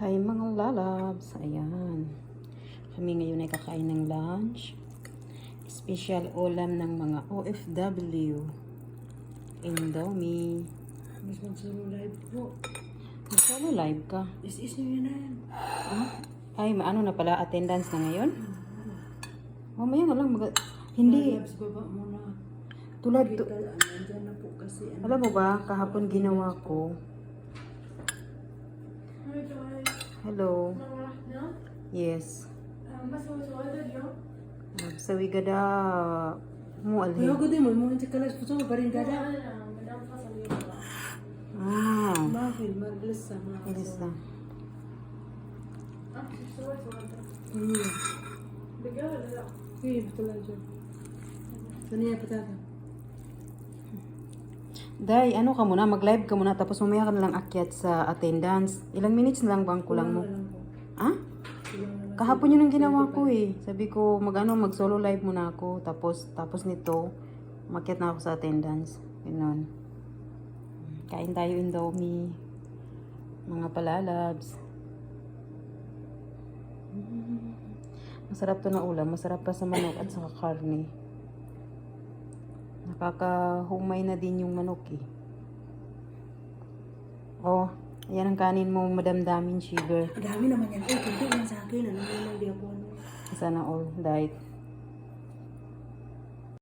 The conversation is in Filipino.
Hi mga lalabs, ayan. Kami ngayon ay kakain ng lunch. Special ulam ng mga OFW. Indomie. Mas magsalo live po. Magsalo live ka. Is-is nyo yun na yan. Ay, maano na pala, attendance na ngayon? Mamaya na lang, mag- hindi. Labs baba muna. Tulad, Kita, tu- ano, alam mo ba, kahapon ginawa ko. Hello. Yes. Magsawi ka da. Mo alin. Yo gudi mo mo ni kala sa puso pa rin dada. Ah. Mahil maglisa mo. Lisa. Ah, sige sige. Mm. Bigyan mo na. Sige, tuloy Day, ano ka muna, mag-live ka muna, tapos mamaya ka na lang akyat sa attendance. Ilang minutes na lang bang kulang mo? Ah? Kahapon yun ang ginawa ko eh. Sabi ko, mag ano, mag solo live muna ako. Tapos, tapos nito, makyat na ako sa attendance. Ganon. Kain tayo indomie. Mga palalabs. Mm. Masarap to na ulam. Masarap pa sa manok at sa karne. Nakakahumay na din yung manok eh. Oh, yan ang kanin mo, madamdamin sugar. Ang dami naman yan. Eh, kunti lang sa akin. Ano di ako ano. Sana all diet.